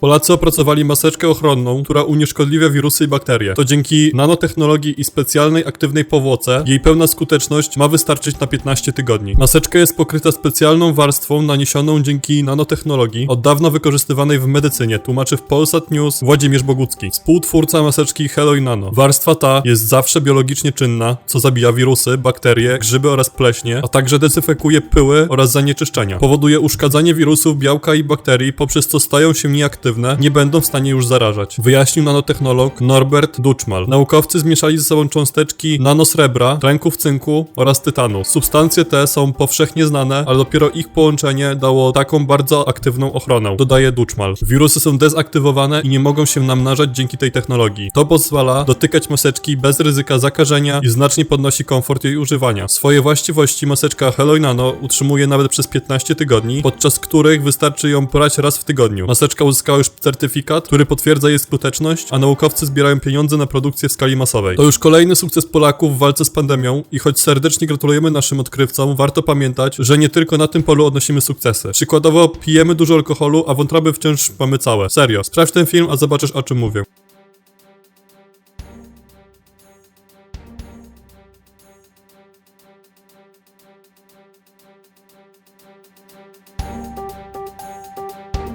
Polacy opracowali maseczkę ochronną, która unieszkodliwia wirusy i bakterie. To dzięki nanotechnologii i specjalnej aktywnej powłoce jej pełna skuteczność ma wystarczyć na 15 tygodni. Maseczka jest pokryta specjalną warstwą naniesioną dzięki nanotechnologii, od dawna wykorzystywanej w medycynie, tłumaczy w Polsat News Włodzimierz Bogucki, współtwórca maseczki Hello i Nano. Warstwa ta jest zawsze biologicznie czynna, co zabija wirusy, bakterie, grzyby oraz pleśnie, a także dezynfekuje pyły oraz zanieczyszczenia. Powoduje uszkadzanie wirusów, białka i bakterii, poprzez co stają się nieaktywne, nie będą w stanie już zarażać. Wyjaśnił nanotechnolog Norbert Duczmal. Naukowcy zmieszali ze sobą cząsteczki nanosrebra, tlenków cynku oraz tytanu. Substancje te są powszechnie znane, ale dopiero ich połączenie dało taką bardzo aktywną ochronę, dodaje Duczmal. Wirusy są dezaktywowane i nie mogą się namnażać dzięki tej technologii. To pozwala dotykać maseczki bez ryzyka zakażenia i znacznie podnosi komfort jej używania. Swoje właściwości maseczka Hello Nano utrzymuje nawet przez 15 tygodni, podczas których wystarczy ją porać raz w tygodniu. Maseczka uzyskała już certyfikat, który potwierdza jej skuteczność, a naukowcy zbierają pieniądze na produkcję w skali masowej. To już kolejny sukces Polaków w walce z pandemią i choć serdecznie gratulujemy naszym odkrywcom, warto pamiętać, że nie tylko na tym polu odnosimy sukcesy. Przykładowo pijemy dużo alkoholu, a wątroby wciąż mamy całe. Serio. Sprawdź ten film, a zobaczysz o czym mówię.